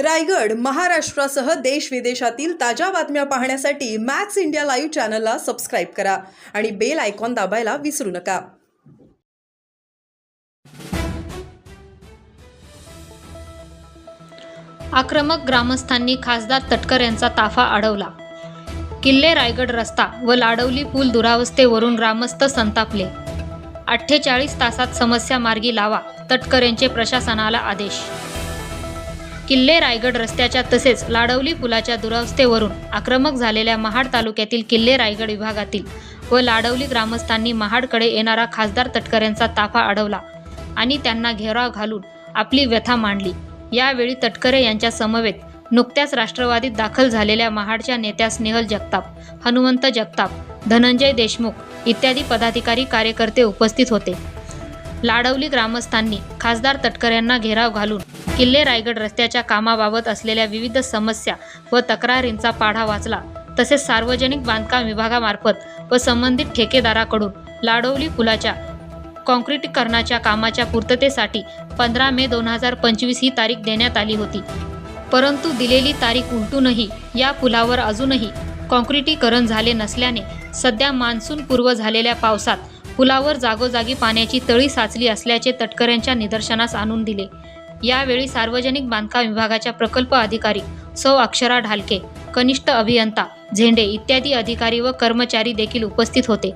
रायगड महाराष्ट्रासह देश विदेशातील ताज्या बातम्या पाहण्यासाठी मॅक्स इंडिया लाईव्ह चॅनलला सबस्क्राईब करा आणि बेल आयकॉन दाबायला विसरू नका. आक्रमक ग्रामस्थांनी खासदार तटकर यांचा ताफा अडवला. किल्ले रायगड रस्ता व लाडवली पूल दुरावस्थेवरून ग्रामस्थ संतापले. अठ्ठेचाळीस तासात समस्या मार्गी लावा तटकर यांचे प्रशासनाला आदेश किल्ले रायगड रस्त्याच्या तसेच लाडवली पुलाच्या दुरावस्थेवरून आक्रमक झालेल्या महाड तालुक्यातील किल्ले रायगड विभागातील व लाडवली ग्रामस्थांनी महाडकडे येणारा खासदार तटकऱ्यांचा ताफा अडवला आणि त्यांना घेराव घालून आपली व्यथा मांडली. यावेळी तटकरे यांच्या समवेत नुकत्याच राष्ट्रवादीत दाखल झालेल्या महाडच्या नेत्या स्नेहल जगताप हनुमंत जगताप धनंजय देशमुख इत्यादी पदाधिकारी कार्यकर्ते उपस्थित होते. लाडवली ग्रामस्थांनी खासदार तटकऱ्यांना घेराव घालून किल्ले रायगड रस्त्याच्या कामाबाबत असलेल्या विविध समस्या व तक्रारींचा पाढा वाचला. तसेच सार्वजनिक बांधकाम विभागामार्फत व संबंधित ठेकेदाराकडून लाडवली पुलाच्या काँक्रीटीकरणाच्या कामाच्या पूर्ततेसाठी पंधरा मे दोन हजार पंचवीस ही तारीख देण्यात आली होती. परंतु दिलेली तारीख उलटूनही या पुलावर अजूनही काँक्रीटीकरण झाले नसल्याने सध्या मान्सून पूर्व झालेल्या पावसात पुलावर जागोजागी पाण्याची तळी साचली असल्याचे तटकऱ्यांच्या निदर्शनास आणून दिले. यावेळी सार्वजनिक बांधकाम विभागाच्या प्रकल्प अधिकारी सौ अक्षरा ढालके कनिष्ठ अभियंता झेंडे इत्यादी अधिकारी व कर्मचारी देखील उपस्थित होते.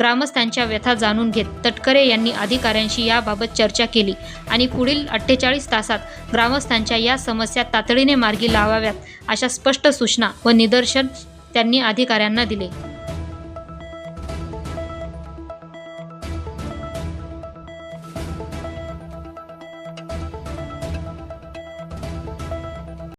ग्रामस्थांच्या व्यथा जाणून घेत तटकरे यांनी अधिकाऱ्यांशी याबाबत चर्चा केली आणि पुढील अठ्ठेचाळीस तासात ग्रामस्थांच्या या समस्या तातडीने मार्गी लावाव्यात अशा स्पष्ट सूचना व निदर्शन त्यांनी अधिकाऱ्यांना दिले.